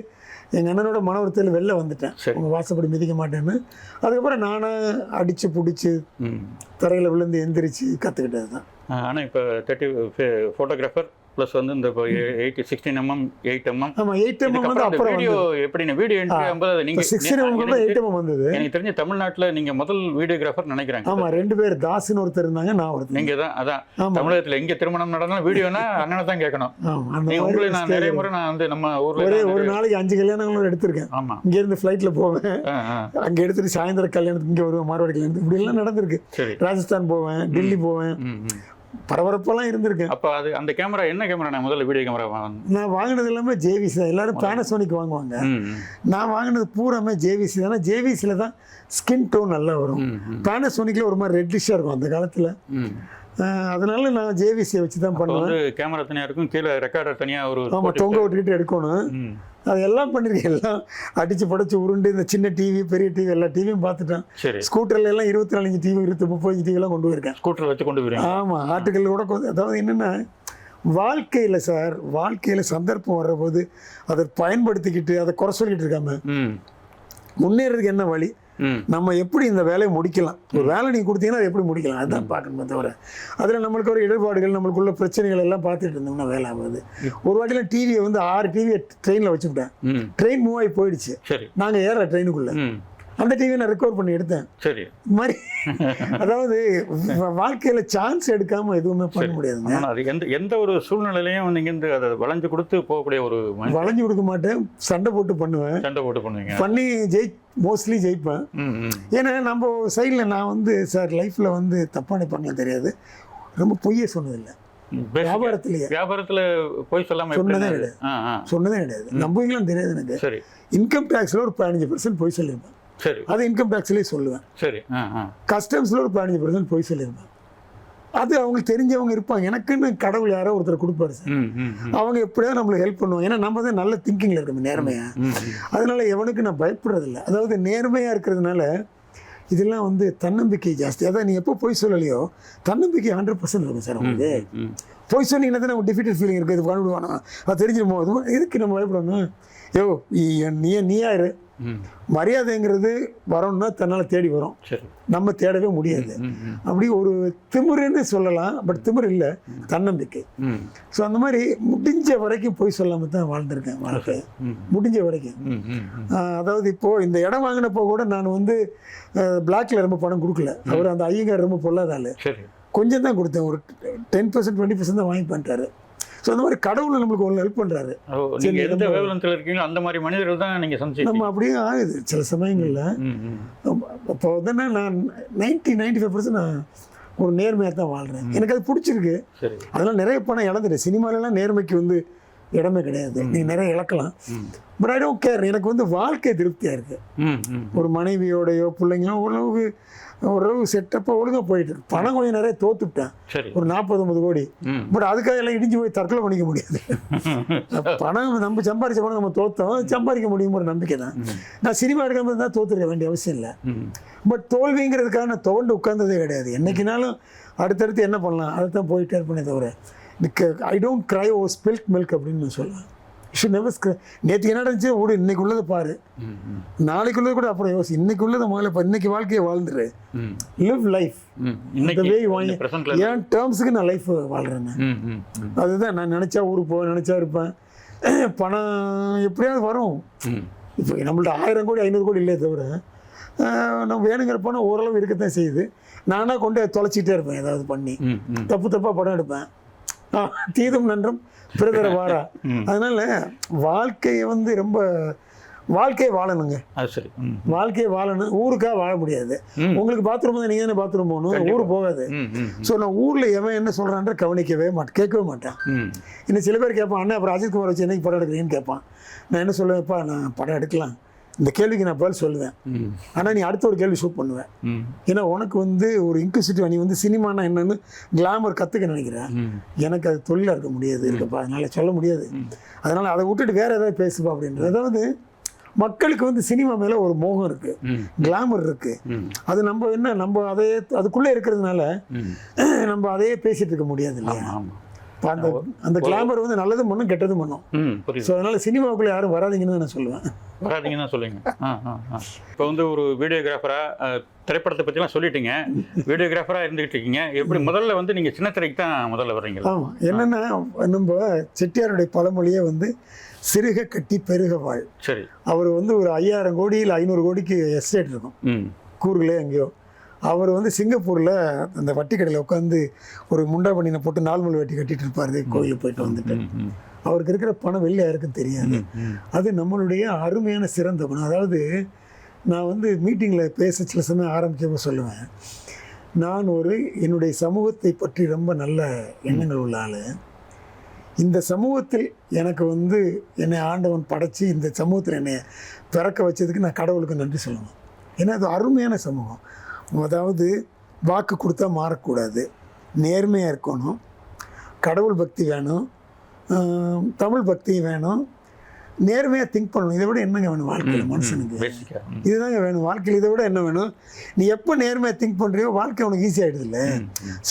எங்கள் அண்ணனோட மன வருத்தத்தில் வெளில வந்துட்டேன். உங்கள் வாசப்படி மிதிக்க மாட்டேன்னு. அதுக்கப்புறம் நானாக அடித்து பிடிச்சி தரையில் விழுந்து எந்திரிச்சு கற்றுக்கிட்டது தான் ஆனால் இப்போ தேர்ட்டி ஃபோட்டோகிராஃபர் ப்ளஸ் வந்து இந்த eighty sixteen mm eight mm ஆமாம் எயிட் எம்எம் வந்து அப்புறம் வீடியோ எப்படின்னு வீடியோ என்ட்ரி ஆகும்போது நீங்க சிக்ஸ்டீன் எம்எம் கூட எயிட் எம்எம் வந்தது. எனக்கு தெரிஞ்ச தமிழ்நாட்டுல நீங்க முதல் வீடியோகிராஃபர் நினைக்கிறாங்க. ஆமாம் ரெண்டு பேர் தாஸ்னு ஒருத்தர் இருந்தாங்க நான் ஒருத்தர் நீங்க தான் அதான். ஆமா. தமிழகத்துல எங்க திருமணம் நடந்தாலும் வீடியோனா அண்ணனை தான் கேட்கணும். ஆமாம் உங்களை நான் நிறைய. முறை நான் வந்து நம்ம ஊர்ல ஒரே ஒரு நாளைக்கு அஞ்சு கல்யாணங்களும் எடுத்திருக்கேன். ஆமா. இங்கேருந்து ஃப்ளைட்டில் போவேன். அங்கே எடுத்துட்டு சாயந்தரம் கல்யாணத்துக்கு இங்கே வருவேன் மார்வாடி கல்யாணத்துக்கு. இப்படிலாம் நடந்திருக்கு. ராஜஸ்தான் போவேன் டெல்லி போவேன். பரபரப்பெல்லாம் இருந்திருக்கேன் அப்ப அது அந்த கேமரா என்ன கேமரா நான் முதல்ல வீடியோ கேமரா நான் வாங்கினது எல்லாமே ஜேவிசி தான். எல்லாரும் பேனசோனிக் வாங்குவாங்க. நான் வாங்கினது பூராமே ஜேவிசி தானே. ஜேவிசியில் தான் ஸ்கின் டோன் நல்லா வரும். பேனசோனிக்கில் ஒரு மாதிரி ரெட்டிஷாக இருக்கும் அந்த காலத்தில். அதனால நான் ஜேவிசியை வச்சு தான் பண்ணுவேன். கேமரா தனியா இருக்கும். கீழே ரெக்கார்டர் தனியா ஒரு ஆமாம் தொங்க விட்டுக்கிட்டு எடுக்கணும். அது எல்லாம் பண்ணியிருக்கேன் எல்லாம் அடிச்சு படைச்சு உருண்டு இந்த சின்ன டிவி பெரிய டிவி எல்லா டிவியும் பார்த்துட்டேன். சரி. ஸ்கூட்டர்ல எல்லாம் இருபத்தி நாலு டிவி இருபத்தி முப்பது டிவி எல்லாம் கொண்டு போயிருக்கேன். ஸ்கூட்டர் வச்சு கொண்டு போயிருங்க ஆமாம் ஆட்டுகள் கூட அதாவது என்னென்னா வாழ்க்கையில் சார் வாழ்க்கையில் சந்தர்ப்பம் வர்றபோது அதை பயன்படுத்திக்கிட்டு அதை குறை சொல்லிட்டு இருக்காம முன்னேறதுக்கு என்ன வழி? நம்ம எப்படி இந்த வேலையை முடிக்கலாம்? ஒரு வேலை நீங்கள் கொடுத்தீங்கன்னா அதை எப்படி முடிக்கலாம்? அதுதான் பார்க்கணுமே தவிர அதில் நம்மளுக்கு ஒரு இடர்பாடுகள் நம்மளுக்குள்ள பிரச்சனைகள் எல்லாம் பார்த்துட்டு இருந்தோம்னா வேலை ஆகாது. ஒரு வாட்டிலாம் டிவியை வந்து ஆறு டிவியை ட்ரெயினில் வச்சுவிட்டேன் ம். ட்ரெயின் மூவ் ஆகி போயிடுச்சு. நாங்கள் ஏற ட்ரெயினுக்குள்ளே அந்த டிவியை நான் ரெக்கவர் பண்ணி எடுத்தேன். சரி. மாதிரி அதாவது வாழ்க்கையில சான்ஸ் எடுக்காம எதுவுமே பண்ண முடியாதுங்க. அது எந்த எந்த ஒரு சூழ்நிலையிலையும் நீங்க இந்த அதை வளைஞ்சு கொடுத்து போகக்கூடிய ஒரு. வளைஞ்சு கொடுக்க மாட்டேன். சண்டை போட்டு பண்ணுவேன். சண்டை போட்டு பண்ணுவீங்க. பண்ணி ஜெயி மோஸ்ட்லி ஜெயிப்பேன். ஏன்னா நம்ம சைடில் நான் வந்து சார் லைஃப்பில் வந்து தப்பான பண்ண தெரியாது. ரொம்ப பொய்யே சொன்னதில்லை. வியாபாரத்திலேயே. வியாபாரத்துல போய் சொல்லாம சொன்னதே ஆ சொன்னதே கிடையாது. நம்புவீங்களான்னு தெரியாது எனக்கு சரி இன்கம் டேக்ஸில் ஒரு பதினஞ்சு பர்சன்ட் பொய் சொல்லியிருப்பேன். சரி. அது இன்கம் டேக்ஸ்லேயே சொல்லுவேன். சரி. கஸ்டம்ஸில் ஒரு பதினஞ்சு பர்சன்ட் பொய் சொல்லியிருப்பேன் அது அவங்களுக்கு தெரிஞ்சவங்க இருப்பாங்க. எனக்குன்னு கடவுள் யாரோ ஒருத்தர் கொடுப்பாரு சார். அவங்க எப்படியாவது நம்மளுக்கு ஹெல்ப் பண்ணுவாங்க. ஏன்னா நம்ம தான் நல்ல திங்கிங்கில் இருக்கோம் நேர்மையா. ம் ம். அதனால எவனுக்கு நான் பயப்படுறதில்ல. அதாவது நேர்மையாக இருக்கிறதுனால இதெல்லாம் வந்து தன்னம்பிக்கை ஜாஸ்தி. அதான் நீ எப்போ பொய் சொல்லலையோ தன்னம்பிக்கை ஹண்ட்ரட் பர்சன்ட் இருக்கும் சார் உங்களுக்கு. பொய் சொன்னீங்கன்னா தான் நம்ம டிஃபிட்டட் ஃபீலிங் இருக்குது இது பண்ணிவிடுவானா அது தெரிஞ்சிருமோ? அது எதுக்கு நம்ம பயப்படணும்? யோ நீ- நீ ம் மரியாதைங்கிறது வரணும்னா தன்னால் தேடி வரும். நம்ம தேடவே முடியாது. அப்படி ஒரு திமிருன்னு சொல்லலாம் பட் திமிரு இல்லை தன்னம்பிக்கை. ஸோ அந்த மாதிரி முடிஞ்ச வரைக்கும் பொய் சொல்லாமல் தான் வாழ்ந்திருக்கேன் வாழ்க்கை. முடிஞ்ச வரைக்கும். அதாவது இப்போ இந்த இடம் வாங்கினப்போ கூட நான் வந்து பிளாக்ல ரொம்ப பணம் கொடுக்கல. அவர் அந்த ஐயங்கார் ரொம்ப பொல்லாத ஆளு. சரி. கொஞ்சம் தான் கொடுத்தேன். ஒரு டென் பர்சன்ட் டுவெண்ட்டி பர்சன்ட் தான் வாங்கி பண்ணிட்டாரு ஸோ அந்த மாதிரி கடவுள் நம்மளுக்கு ஒரு ஹெல்ப் பண்ணுறாரு ஓ நீங்க எந்த வேவலத்தில் இருக்கீங்களோ அந்த மாதிரி மனிதர்கள் தான் நீங்க சந்திச்சிருக்கீங்க நம்ம அப்படியே ஆகுது. சில சமயங்களில் அப்போ வந்து நான் நைன்ட்டி நைன்டி ஃபைவ் பர்சன்ட் நான் ஒரு நேர்மையாக தான் வாழ்கிறேன் எனக்கு அது பிடிச்சிருக்கு. சரி. அதெல்லாம் நிறைய பணம் இழந்துட்டு சினிமாலலாம் நேர்மைக்கு வந்து இடமே கிடையாது. நீ நிறைய இழக்கலாம். பட் ஐ டோன்ட் கேர் எனக்கு வந்து வாழ்க்கை திருப்தியாக இருக்குது ம் ஒரு மனைவியோடையோ பிள்ளைங்களோ ஓரளவுக்கு ஓரளவு செட்டப்பாக ஒழுங்காக போயிட்டு இருக்கு. பணம் கொஞ்சம் நிறைய தோத்துட்டேன் ஒரு நாற்பது ஐம்பது கோடி பட் அதுக்காக எல்லாம் இடிஞ்சு போய் தற்கொலை பண்ணிக்க முடியாது. *laughs* பணம் நம்ம சம்பாரிச்ச பணம் நம்ம தோத்தோம். சம்பாதிக்க முடியும் ஒரு நம்பிக்கை தான். நான் சினிமா எடுக்காம இருந்தால் தோத்துருக்க வேண்டிய அவசியம் இல்லை. பட் தோல்விங்கிறதுக்காக நான் துவண்டு உட்கார்ந்ததே கிடையாது. என்னைக்குனாலும் அடுத்தடுத்து என்ன பண்ணலாம்? அதை தான் போயிட்டே இருப்பேனே தவிர. I don't cry over spilt milk அப்படின்னு நான் சொல்லுவேன் ஷுட் நெவர் நேற்று என்ன நடந்துச்சு விடு இன்னைக்கு உள்ளதை பாரு. நாளைக்கு உள்ளது கூட அப்புறம் யோசி. இன்னைக்கு உள்ளதை முதல்ல இப்போ இன்னைக்கு வாழ்க்கையை வாழ்ந்துரு. லிவ் லைஃப் ம். இந்த இன்னைக்கு வே வாங்கி என் டேர்ம்ஸுக்கு நான் லைஃப் வாழ்கிறேன் அதுதான் நான் நினச்சா ஊருக்கு போவேன் நினச்சா இருப்பேன். *clears throat* பணம் எப்படியாவது வரும். இப்போ நம்மள்ட்ட ஆயிரம் கோடி ஐநூறு கோடி இல்லையே தவிர நம்ம வேணுங்கிற பணம் ஓரளவு இருக்கத்தான் செய்யுது. நானாக கொண்டு தொலைச்சிட்டே இருப்பேன் ஏதாவது பண்ணி. தப்பு தப்பாக படம் எடுப்பேன். தீதும் நன்றும் பிறதர வாரா. அதனால வாழ்க்கையை வந்து ரொம்ப வாழ்க்கையை வாழணுங்க. சரி. வாழ்க்கையை வாழணும். ஊருக்காக வாழ முடியாது. உங்களுக்கு பாத்ரூம் தான் நீங்கள் தானே பாத்ரூம் போகணும் ஊர் போகாது. ஸோ நான் ஊரில் எவன் என்ன சொல்கிறான்ற கவனிக்கவே மாட்டேன். கேட்கவே மாட்டேன். இன்னும் சில பேர் கேட்பான் அண்ணா அப்புறம் அஜித் குமார் வச்சு என்னைக்கு படம் எடுக்கிறீங்கன்னு கேட்பான். நான் என்ன சொல்லுவேன்ப்பா நான் படம் எடுக்கலாம். இந்த கேள்விக்கு நான் பதில் சொல்லுவேன். ஆனால் நீ அடுத்த ஒரு கேள்வி ஷூட் பண்ணுவேன் ஏன்னா உனக்கு வந்து ஒரு இன்க்யூசிட்டிவ் நீ வந்து சினிமானா என்னன்னு கிளாமர் கற்றுக்க நினைக்கிறேன். எனக்கு அது தொழிலாக இருக்க முடியாது இருக்கப்பா. அதனால் சொல்ல முடியாது. அதனால் அதை விட்டுட்டு வேறு ஏதாவது பேசுப்பா அப்படின்றது. அதாவது மக்களுக்கு வந்து சினிமா மேலே ஒரு மோகம் இருக்குது ம். கிளாமர் இருக்குது ம். அது நம்ம என்ன நம்ம அதே அதுக்குள்ளே இருக்கிறதுனால நம்ம அதையே பேசிகிட்டு இருக்க முடியாது இல்லையா? அந்த அந்த கிளாமர் வந்து நல்லதும் பண்ணும் கெட்டதும் பண்ணும். ஸோ அதனால் சினிமாவுக்குள்ளே யாரும் வராதீங்கன்னு தான் நான் சொல்லுவேன். வராதீங்கன்னு தான் சொல்லுங்க இப்போ வந்து ஒரு வீடியோகிராஃபராக திரைப்படத்தை பற்றிலாம் சொல்லிட்டீங்க. வீடியோகிராஃபராக இருந்துகிட்டு இருக்கீங்க. எப்படி முதல்ல வந்து நீங்கள் சின்ன திரைக்கு தான் முதல்ல வர்றீங்களா ஆமாம் என்னென்னா நம்ம செட்டியாருடைய பழமொழியே வந்து சிறுக கட்டி பெருக வாழ். சரி. அவர் வந்து ஒரு ஐயாயிரம் கோடி இல்லை ஐநூறு கோடிக்கு எஸ்டேட் இருக்கும். கூறுகளே எங்கேயோ. அவர் வந்து சிங்கப்பூரில் அந்த வட்டி கடையில் உட்காந்து ஒரு முண்டா பண்ணினை போட்டு நால்மல் வெட்டி கட்டிட்டு இருப்பார் கோயிலுக்கு போயிட்டு வந்துட்டு. அவருக்கு இருக்கிற பணம் வெளில யாருக்கும் தெரியாது. அது நம்மளுடைய அருமையான சிறந்த குணம். அதாவது நான் வந்து மீட்டிங்கில் பேச சில சமயம் ஆரம்பிச்சப்போ சொல்லுவேன் நான் ஒரு என்னுடைய சமூகத்தை பற்றி ரொம்ப நல்ல எண்ணங்கள் உள்ள ஆள். இந்த சமூகத்தில் எனக்கு வந்து என்னை ஆண்டவன் படைச்சி இந்த சமூகத்தில் என்னை பிறக்க வச்சதுக்கு நான் கடவுளுக்கு நன்றி சொல்லணும் ஏன்னா அது அருமையான சமூகம். அதாவது வாக்கு கொடுத்தா மாறக்கூடாது. நேர்மையாக இருக்கணும். கடவுள் பக்தி வேணும். தமிழ் பக்தி வேணும். நேர்மையாக திங்க் பண்ணணும். இதை விட என்னங்க வேணும் வாழ்க்கையில் மனுஷனுக்கு? இதுதாங்க வேணும். வாழ்க்கையில் இதை விட என்ன வேணும்? நீ எப்போ நேர்மையாக திங்க் பண்ணுறியோ வாழ்க்கை உனக்கு ஈஸி ஆகிடுதுல்ல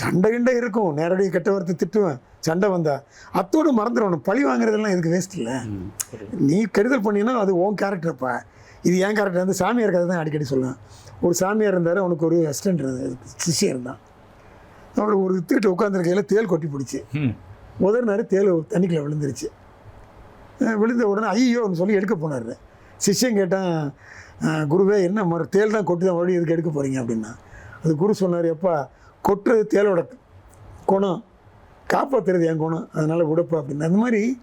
சண்டை கிண்டை இருக்கும். நேரடியாக கெட்ட வார்த்தை திட்டுவேன். சண்டை வந்தா. அத்தோடு மறந்துடணும். பழி வாங்குறதெல்லாம் இதுக்கு வேஸ்ட் இல்லை? நீ கெடுதல் பண்ணீங்கன்னா அது உன் கேரக்டர்ப்பா இது என் கேரக்டர் வந்து சாமியார் கதை தான் அடிக்கடி சொல்லுவேன். ஒரு சாமியார் இருந்தார் அவனுக்கு ஒரு அசிஸ்டன்ட் இருந்தது சிஷியர் இருந்தான். அவர் ஒரு வித்துக்கிட்டு உட்காந்துருக்கையில் தேல் கொட்டி பிடிச்சி. உதறினாரு தேல் தண்ணிக்குள்ள விழுந்துருச்சு. விழுந்த உடனே ஐயோன்னு சொல்லி எடுக்க போனார். சிஷ்யன் கேட்டான் "அஹ் குருவே என்ன மறு தேல் தான் கொட்டி தான் மறுபடியும் எதுக்கு எடுக்க போகிறீங்க அப்படின்னா. அது குரு சொன்னார் எப்பா கொட்டுறது தேலோட குணம். காப்பாற்றுறது என் குணம். அதனால் விடப்பா. அப்படின்னு அந்த மாதிரி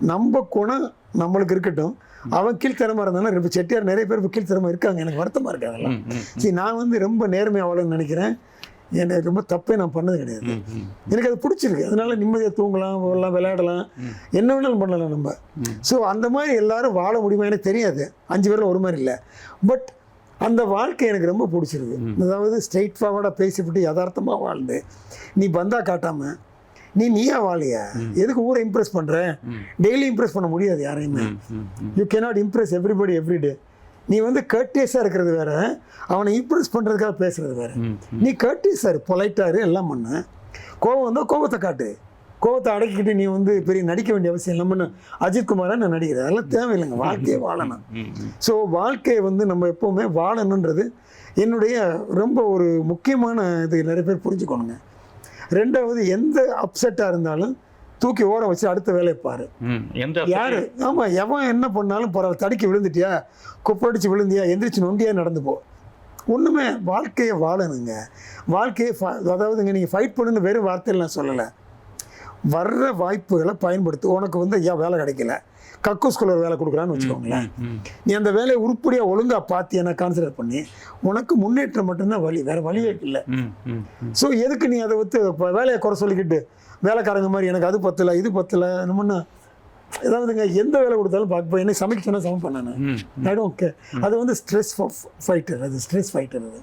நம்ம குணம் நம்மளுக்கு இருக்கட்டும். அவன் கீழ்த்தரமாக இருந்தாலும் இப்போ செட்டியார் நிறைய பேர் இப்போ கீழ்த்தரமாக இருக்காங்க. எனக்கு வருத்தமாக இருக்கு அதெல்லாம். சரி நான் வந்து ரொம்ப நேர்மை அவ்வளோன்னு நினைக்கிறேன். எனக்கு ரொம்ப தப்பே நான் பண்ணது கிடையாது. எனக்கு அது பிடிச்சிருக்கு. அதனால நிம்மதியாக தூங்கலாம் வரலாம் விளையாடலாம். என்ன வேணாலும் பண்ணலாம் நம்ம. ஸோ அந்த மாதிரி எல்லாரும் வாழ முடியுமா எனக்கு தெரியாது. அஞ்சு பேரில் ஒரு மாதிரி இல்லை. பட் அந்த வாழ்க்கை எனக்கு ரொம்ப பிடிச்சிருக்கு. அதாவது ஸ்ட்ரெயிட் ஃபார்வர்டாக பேசிவிட்டு யதார்த்தமாக வாழ்ந்து. நீ பந்தா காட்டாம நீ நீயா வாழியா? எதுக்கு ஊரை இம்ப்ரெஸ் பண்ணுற டெய்லி இம்ப்ரெஸ் பண்ண முடியாது யாரையுமே. You cannot impress everybody everyday நீ வந்து கர்டியஸாக இருக்கிறது வேற. அவனை இம்ப்ரெஸ் பண்ணுறதுக்காக பேசுறது வேற. நீ கர்டியஸாக இரு பொலைட்டாக இரு எல்லாம் பண்ணு. கோவம் வந்தால் கோவத்தை காட்டு. கோவத்தை அடக்கிக்கிட்டு நீ வந்து பெரிய நடிக்க வேண்டிய அவசியம் இல்லை. நம்ம அஜித் குமாரா நான் நடிக்கிறேன் அதெல்லாம் தேவையில்லைங்க. வாழ்க்கையே வாழணும். ஸோ வாழ்க்கையை வந்து நம்ம எப்போவுமே வாழணுன்றது என்னுடைய ரொம்ப ஒரு முக்கியமான இது நிறைய பேர் புரிஞ்சுக்கணுங்க. ரெண்டாவது எந்த அப்செட்டாக இருந்தாலும் தூக்கி ஓர வச்சு அடுத்த வேலையை பாரு. யாரு? ஆமா எவன் என்ன பண்ணாலும் பரவாயில்ல தடுக்கி விழுந்துட்டியா? குப்படிச்சு விழுந்தியா? எந்திரிச்சு நொண்டியா நடந்து போ. ஒண்ணுமே வாழ்க்கையை வாழணுங்க. வாழ்க்கையை அதாவதுங்க நீங்கள் ஃபைட் பண்ணுன்னு வெறும் வார்த்தையில் நான் சொல்லலை. வர்ற வாய்ப்புகளை பயன்படுத்து உனக்கு வந்து ஐயா வேலை கிடைக்கல. கக்கூஸ்குள்ள ஒரு வேலை கொடுக்குறான்னு வச்சுக்கோங்களேன். நீ அந்த வேலையை உருப்படியாக ஒழுங்காக பார்த்தியன்னா கான்சன்ட்ரேட் பண்ணி உனக்கு முன்னேற்றம் மட்டும்தான் வழி வேற வழியே இல்லை. ஸோ எதுக்கு நீ அதை வந்து இப்போ வேலையை குறை சொல்லிக்கிட்டு வேலைக்காரங்க மாதிரி எனக்கு அது பத்தல இது பத்தல நம்மன்னா ஏதாவதுங்க எந்த வேலை கொடுத்தாலும் பார்க்க என்ன சமைக்க சொன்னா சமைப்பேன் நான். ஐ டோன்ட் கேர் அது வந்து ஸ்ட்ரெஸ் ஃபைட்டர் அது ஸ்ட்ரெஸ் ஃபைட்டர் அது.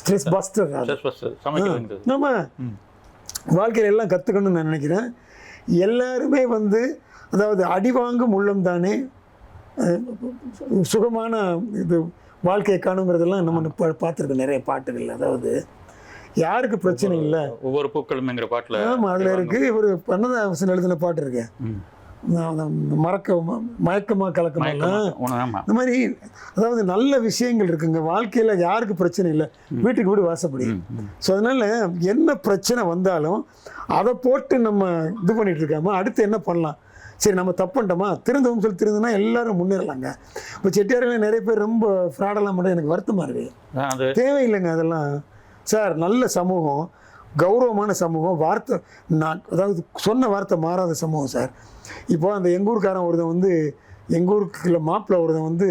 Stress buster. நம்ம வாழ்க்கையில் எல்லாம் கற்றுக்கணும்னு நான் நினைக்கிறேன். எல்லாருமே வந்து அதாவது அடி வாங்கும் உள்ளம் தானே சுகமான இது வாழ்க்கையை காணுங்கிறதெல்லாம் நம்ம பார்த்திருக்கோம் நிறைய பாட்டுகள். அதாவது யாருக்கு பிரச்சனை இல்லை? ஒவ்வொரு பூக்களும்ங்கிற பாட்டுல ஆமாம் அதில் இருக்கு. ஒரு பண்ணதாசன் எழுதின பாட்டு இருக்கு. ம். நான் அந்த மறக்க மயக்கமா கலக்கமா மயக்கமா, உன- ஆமா. இந்த மாதிரி அதாவது நல்ல விஷயங்கள் இருக்குங்க. வாழ்க்கையில் யாருக்கு பிரச்சனை இல்லை. வீட்டுக்கு வீடு வாசப்படி. ஸோ அதனால என்ன பிரச்சனை வந்தாலும் அதை போட்டு நம்ம இது பண்ணிட்டு இருக்காம அடுத்து என்ன பண்ணலாம்? சரி நம்ம தப்பு பண்ணிட்டோமா? திருந்தவும் சொல்லி திருந்தினா எல்லாரும் முன்னேறலாங்க. இப்போ செட்டியார்கள் நிறைய பேர் ரொம்ப ஃப்ராடெல்லாம் மட்டும் எனக்கு வருத்தமாக இருக்குது தேவையில்லைங்க அதெல்லாம். சார் நல்ல சமூகம். கௌரவமான சமூகம் வார்த்தை நான் அதாவது சொன்ன வார்த்தை மாறாத சமூகம் சார். இப்போ அந்த எங்கள் ஊருக்காரன் ஒருத்தன் வந்து எங்கள் ஊருக்குள்ள மாப்பிள்ளை ஒருத்தன் வந்து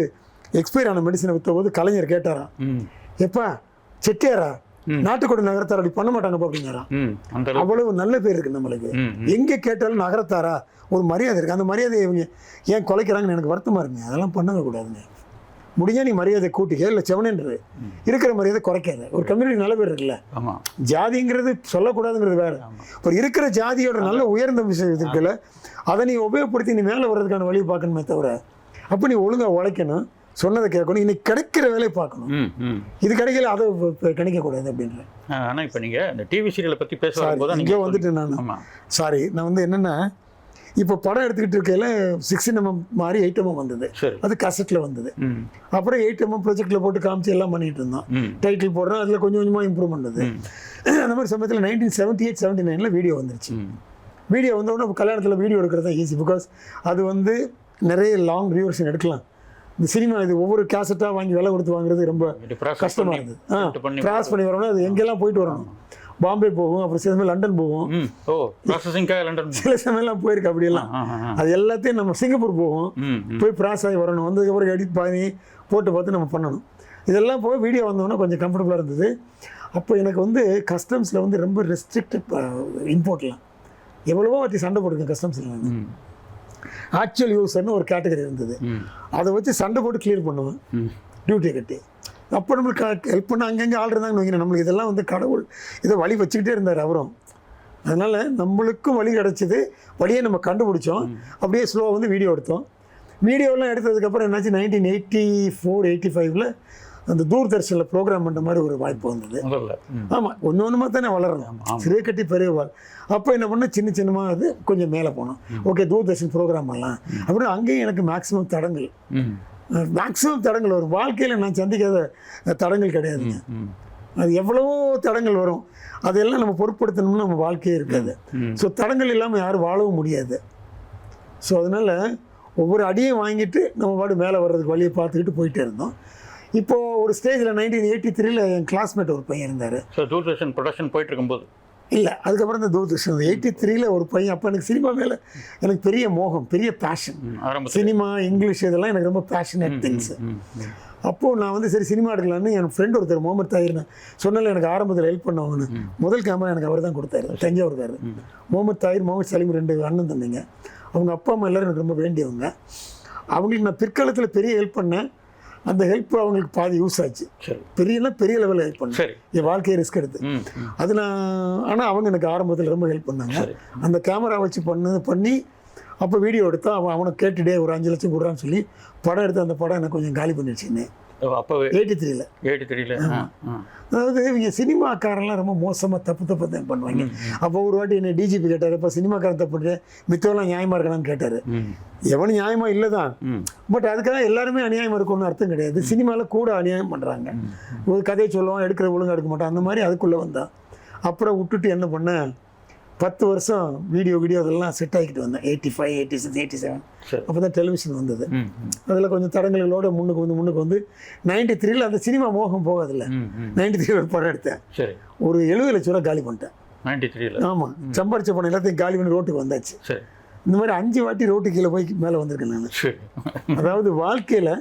எக்ஸ்பைர் ஆன மெடிசனை விற்ற போது கலைஞர் கேட்டாராம். எப்பா செட்டியாரா? நாட்டுக்கோட்டை நகரத்தார் அப்படி பண்ண மாட்டாங்கப்பா அப்படிங்கிறாராம் ம், அந்த அளவுக்கு. அவ்வளவு நல்ல பேர் இருக்கு நம்மளுக்கு. எங்கே கேட்டாலும் நகரத்தாரா? ஒரு மரியாதை இருக்கு. அந்த மரியாதையை இவங்க ஏன் குலைக்கிறாங்கன்னு எனக்கு வருத்தமா இருக்குங்க. அதெல்லாம் பண்ணவே கூடாதுங்க. முடிஞ்சா நீ மரியாதை கூட்டிக்க இல்லை செவனேன்றது. இருக்கிற மரியாதை குறைக்காத. ஒரு கம்யூனிட்டி நல்ல பேர் இருக்குல்ல? ஜாதிங்கிறது சொல்லக்கூடாதுங்கிறது வேற. இப்போ இருக்கிற ஜாதியோட நல்ல உயர்ந்த விஷயம் இருக்குல்ல அதை நீ உபயோகப்படுத்தி நீ மேலே வர்றதுக்கான வழியை பார்க்கணுமே தவிர அப்போ நீ ஒழுங்கா உழைக்கணும் சொன்னதை கேட்கணும் இன்னைக்கு கிடைக்கிற வேலையை பார்க்கணும். இது கிடைக்கல அதை கிடைக்கக்கூடாது அப்படின்றேன் ஆ, ஆனா இப்ப நீங்க இந்த டிவி சீரியலை பத்தி பேச சாரி வரும்போது இங்கே வந்துட்டு நான். சாரி நான் வந்து என்னென்னா இப்போ படம் எடுத்துக்கிட்டு இருக்கையில சிக்ஸ்டின் எம்எம் மாறி எயிட் எம்எம் வந்தது. அது கசட்டில் வந்தது. அப்புறம் எயிட் எம்எம் ப்ரொஜெக்டில் போட்டு காமிச்சு எல்லாம் பண்ணிட்டு இருந்தோம் டைட்டில் போடுறோம் அதில் கொஞ்சம் கொஞ்சமாக இம்ப்ரூவ்மெண்ட் அது அந்த மாதிரி சமயத்தில் நைன்டீன் செவன்ட்டி எயிட் செவன்ட்டி நைனில் வீடியோ வந்துருச்சு. வீடியோ வந்தோடனே கல்யாணத்தில் வீடியோ எடுக்கிறது தான் ஈஸி பிகாஸ் அது வந்து நிறைய லாங் ரியூவர்ஷன் எடுக்கலாம். இந்த சினிமா இது ஒவ்வொரு கேசட்டாக வாங்கி விலை கொடுத்து வாங்குறது ரொம்ப கஷ்டமாக இருந்தது. ஆ கிராஸ் பண்ணி வரணும் அது எங்கெல்லாம் போயிட்டு வரணும்? பாம்பே போகும் அப்புறம் சில சமயம் லண்டன் போகும். ஓ ப்ராசஸிங்காக லண்டன் சில சமயம்லாம் போயிருக்கு அப்படியெல்லாம். அது எல்லாத்தையும் நம்ம சிங்கப்பூர் போவோம். போய் ப்ராஸ் ஆகி வரணும். வந்ததுக்கப்புறம் எடிட் பண்ணி போட்டு பார்த்து நம்ம பண்ணணும். இதெல்லாம் போய் வீடியோ வந்தோன்னா கொஞ்சம் கம்ஃபர்டபுளாக இருந்தது. அப்போ எனக்கு வந்து கஸ்டம்ஸில் வந்து ரொம்ப ரெஸ்ட்ரிக்டட் இம்போர்ட்லாம் எவ்வளவோ வாட்டி சண்டை போட்டிருக்கேன் கஸ்டம்ஸில் ஆக்சுவல் யூசர்னு ஒரு கேட்டகரி இருந்தது. அதை வச்சு சண்டை போட்டு கிளியர் பண்ணுவேன். ம். டியூட்டி கட்டி. அப்போ நம்மளுக்கு ஹெல்ப் பண்ண அங்கங்கே ஆள் இருந்தாங்கன்னு வைக்கிறேன் நம்மளுக்கு இதெல்லாம் வந்து கடவுள். இதை வழி வச்சுக்கிட்டே இருந்தார் அவரும். அதனால் நம்மளுக்கும் வழி கிடச்சிது வழியை நம்ம கண்டுபிடிச்சோம். அப்படியே ஸ்லோவாக வந்து வீடியோ எடுத்தோம். வீடியோலாம் எடுத்ததுக்கப்புறம் என்னாச்சு நைன்டீன் எயிட்டி ஃபோர் எயிட்டி ஃபைவ்ல அந்த தூர்தர்ஷனில் ப்ரோக்ராம் பண்ணுற மாதிரி ஒரு வாய்ப்பு வந்தது. ஆமாம் ஒன்று ஒன்றுமா தானே வளரணும். சிறிய கட்டி பெரிய வாழ். அப்போ என்ன பண்ண சின்ன சின்னமாக அது கொஞ்சம் மேலே போனோம். ஓகே தூர்தர்ஷன் ப்ரோக்ராம் பண்ணலாம். அப்படின்னு அங்கேயும் எனக்கு மேக்ஸிமம் தடங்கள். மேக்ஸிமம் தடங்கள் வரும். வாழ்க்கையில் நான் சந்திக்காத தடங்கள் கிடையாதுங்க. அது எவ்வளவோ தடங்கள் வரும். அதெல்லாம் நம்ம பொருட்படுத்தணும்னு நம்ம வாழ்க்கையே இருக்காது. ஸோ தடங்கள் இல்லாமல் யாரும் வாழவும் முடியாது. ஸோ அதனால் ஒவ்வொரு அடியும் வாங்கிட்டு நம்ம பாடு மேலே வர்றதுக்கு வழியை பார்த்துக்கிட்டு போயிட்டே இருந்தோம். இப்போது ஒரு ஸ்டேஜில் நைன்டீன் எயிட்டி த்ரீல என் கிளாஸ்மேட் ஒரு பையன் இருந்தார். ஸோ தூர்தர்ஷன் ப்ரொடக்ஷன் போயிட்டு இருக்கும்போது. இல்லை அதுக்கப்புறம் தான் தூர்தர்ஷன். எயிட்டி த்ரீல ஒரு பையன் அப்போ எனக்கு சினிமா மேலே எனக்கு பெரிய மோகம் பெரிய பேஷன் சினிமா இங்கிலீஷ் இதெல்லாம் எனக்கு ரொம்ப பேஷனேட் திங்ஸ். அப்போது நான் வந்து சரி சினிமா எடுக்கலான்னு என் ஃப்ரெண்ட் ஒருத்தர் முகமது தாயிர் சொன்னால எனக்கு ஆரம்பத்தில் ஹெல்ப் பண்ணவங்க முதல் கேமரா எனக்கு அவர் தான் கொடுத்தாரு தஞ்சாவூர்கார் முகமது தாயிர் முகமது சலீம் ரெண்டு அண்ணன் தம்பிங்க. அவங்க அப்பா அம்மா எல்லாரும் எனக்கு ரொம்ப வேண்டியவங்க. அவங்களுக்கு நான் பிற்காலத்தில் பெரிய ஹெல்ப் பண்ணேன். அந்த ஹெல்ப் அவங்களுக்கு பாதி யூஸ் ஆச்சு. பெரியனா பெரிய லெவலில் ஹெல்ப் பண்ணேன் என் வாழ்க்கையை ரிஸ்க் எடுத்து. அது நான் ஆனால் அவங்க எனக்கு ஆரம்பத்தில் ரொம்ப ஹெல்ப் பண்ணாங்க. அந்த கேமரா வச்சு பண்ணு பண்ணி அப்போ வீடியோ எடுத்தா அவன் அவனை கேட்டுட்டே ஒரு அஞ்சு லட்சம் கொடுறான்னு சொல்லி படம் எடுத்து அந்த படம் எனக்கு கொஞ்சம் காலி பண்ணி வச்சுக்கினேன் ஓ, அப்பவே எயிட்டி த்ரீல ஆ, ஆ. அதாவது இவங்க சினிமாக்காரெல்லாம் ரொம்ப மோசமாக தப்பு தப்பு தான் பண்ணுவாங்க. அப்போ ஒரு வாட்டி என்ன டிஜிபி கேட்டார் இப்போ சினிமாக்காரன் தப்பு மித்தவெல்லாம் நியாயமாக இருக்கலாம்னு கேட்டார். எவனும் நியாயமாக இல்லை தான். பட் அதுக்காக எல்லாருமே அநியாயம் இருக்கும்னு அர்த்தம் கிடையாது. சினிமாவில் கூட அநியாயம் பண்ணுறாங்க ஒரு கதையை சொல்லுவான் எடுக்கிற ஒழுங்கா எடுக்க மாட்டான். அந்த மாதிரி அதுக்குள்ளே வந்தான். அப்புறம் விட்டுட்டு என்ன பண்ணேன்? பத்து வருஷம் வீடியோ வீடியோ அதெல்லாம் செட் ஆகிக்கிட்டு வந்தேன். Eighty five eighty six eighty seven அப்போ தான் டெலிவிஷன் வந்தது அதில் கொஞ்சம் தடங்களோட முன்னுக்கு வந்து முன்னுக்கு வந்து நைன்டி த்ரீல அந்த சினிமா மோகம் போகாதுல்ல. நைன்டி த்ரீல ஒரு படம் எடுத்தேன். சரி. ஒரு எழுபது லட்ச ரூபா காலி பண்ணிட்டேன். நைன்டி த்ரீல ஆமாம் சம்பாரிச்ச பணம் எல்லாத்தையும் காலி பண்ணி ரோட்டுக்கு வந்தாச்சு. சரி. இந்த மாதிரி அஞ்சு வாட்டி ரோட்டு கீழே போய் மேலே வந்திருக்கேன் நான். அதாவது வாழ்க்கையில்.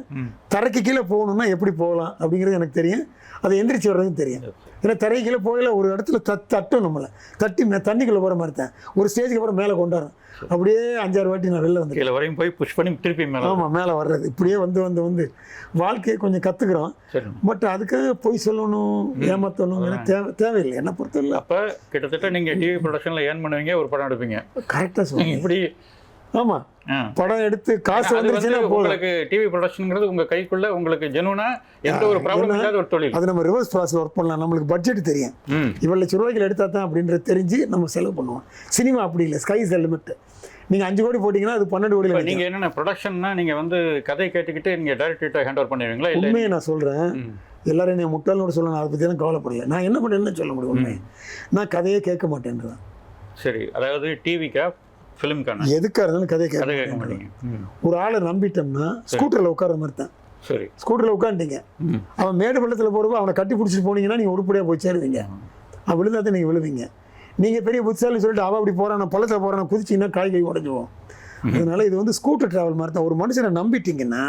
தரைக்கு கீழே போகணும்னா எப்படி போகலாம் அப்படிங்கிறது எனக்கு தெரியும். அதை எந்திரிச்சு வர்றதும் தெரியும். ஏன்னா தரைக்கு கீழே போகல ஒரு இடத்துல தட் தட்டும் நம்மளை. தட்டி மே- தண்ணிக்குள்ளே போகிற மாதிரி தான். ஒரு ஸ்டேஜுக்கு அப்புறம் மேலே கொண்டாடும் அப்படியே அஞ்சாறு வாட்டி நான் வெளில கீழே வரையும் போய் புஷ் பண்ணி திருப்பி மேலே ஆமாம் மேலே வர்றது. இப்படியே வந்து வந்து வந்து. வாழ்க்கையை கொஞ்சம் கற்றுக்குறோம் பட் அதுக்காக பொய் சொல்லணும் ஏமாற்றணும் தேவை தேவையில்லை. என்ன பொறுத்தவரை அப்போ கிட்டத்தட்ட நீங்கள் டிவி ப்ரொடக்ஷனில் ஏர்ன் பண்ணுவீங்க ஒரு படம் எடுப்பீங்க. கரெக்டாக சொல்லுங்க இப்படி ஆமாம் ஆ. படம் எடுத்து காசு வந்துருச்சுன்னா உங்களுக்கு டிவி ப்ரொடக்ஷனுங்கிறது உங்க கைக்குள்ள உங்களுக்கு ஜெனுவனா எந்த ஒரு ப்ராப்ளம்? இல்லாத ஒரு தொழில். அது நம்ம ரிவர்ஸ் ப்ராசஸ் ஒர்க் பண்ணலாம். நம்மளுக்கு பட்ஜெட் தெரியும். இவ்வளோ லட்ச ரூபாய்க்கு எடுத்தால் தான் அப்படின்றது தெரிஞ்சு நம்ம செலவு பண்ணுவோம். சினிமா அப்படி இல்லை. ஸ்கைஸ் லிமிட் நீங்கள் அஞ்சு கோடி போட்டிங்கன்னா அது பன்னெண்டு கோடி நீங்க என்னென்ன ப்ரொடக்ஷன்னா நீங்க வந்து கதை கேட்டுக்கிட்டு நீங்க டைரக்டர்கிட்ட ஹேண்ட் ஓவர் பண்ணிடுவீங்களா? உண்மையை நான் சொல்கிறேன் ம். எல்லாரும் என்னை முட்டாளோட சொல்லணும் அதை பற்றியெல்லாம் கவலைப்படல. நான் என்ன பண்ணேன்னு சொல்ல முடியும் உண்மை நான் கதையே கேட்க மாட்டேன்றேன். சரி. அதாவது டிவிக்கா ஃபிலிம்க்கான எதுக்காக இருந்தாலும் கதையை கதை கேட்க மாட்டீங்க. ஒரு ஆளை நம்பிட்டோம்னா ஸ்கூட்டரில் உட்கார மாதிரி தான். சரி. ஸ்கூட்டரில் உட்காந்துட்டீங்க. அவன் மேடு பள்ளத்தில் போகிறப்போ அவனை கட்டி பிடிச்சிட்டு போனீங்கன்னா நீங்கள் உருப்படியாக போய் சேருவீங்க. அவன் விழுந்தா தான் நீங்கள் விழுவீங்க. நீங்கள் பெரிய புத்திசாலி சொல்லிட்டு அவன் அப்படி போகிறான் பள்ளத்தில் போகிறான் குதிச்சிங்கன்னா காய் கை உடஞ்சுவோம் அதனால இது வந்து ஸ்கூட்டர் டிராவல் மாதிரி தான். ஒரு மனுஷனை நம்பிட்டீங்கன்னா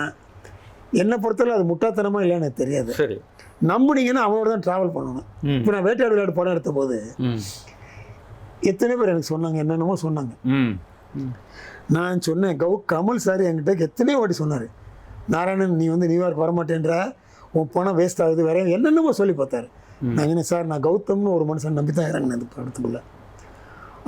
என்னை பொறுத்தவரை அது முட்டாத்தனமா இல்லைன்னு எனக்கு தெரியாது. சரி. நம்புனீங்கன்னா அவனோட தான் ட்ராவல் பண்ணணும். இப்போ நான் வேட்டையாடு விளையாடு படம் எடுத்த போது எத்தனை பேர் எனக்கு சொன்னாங்க என்னென்னமோ சொன்னாங்க. நான் சொன்னேன் கௌ கமல் சார் என்கிட்ட எத்தனையோ வாட்டி சொன்னார். நாராயணன் நீ வந்து நியூயார்க் வரமாட்டேன்ற உன் பணம் வேஸ்ட் ஆகுது வேற என்னென்னமோ சொல்லி பார்த்தாரு. நான் என்ன சார் நான் கௌதம்னு ஒரு மனுஷன் நம்பி தான் இறங்கினேன் இந்த படத்துக்குள்ள.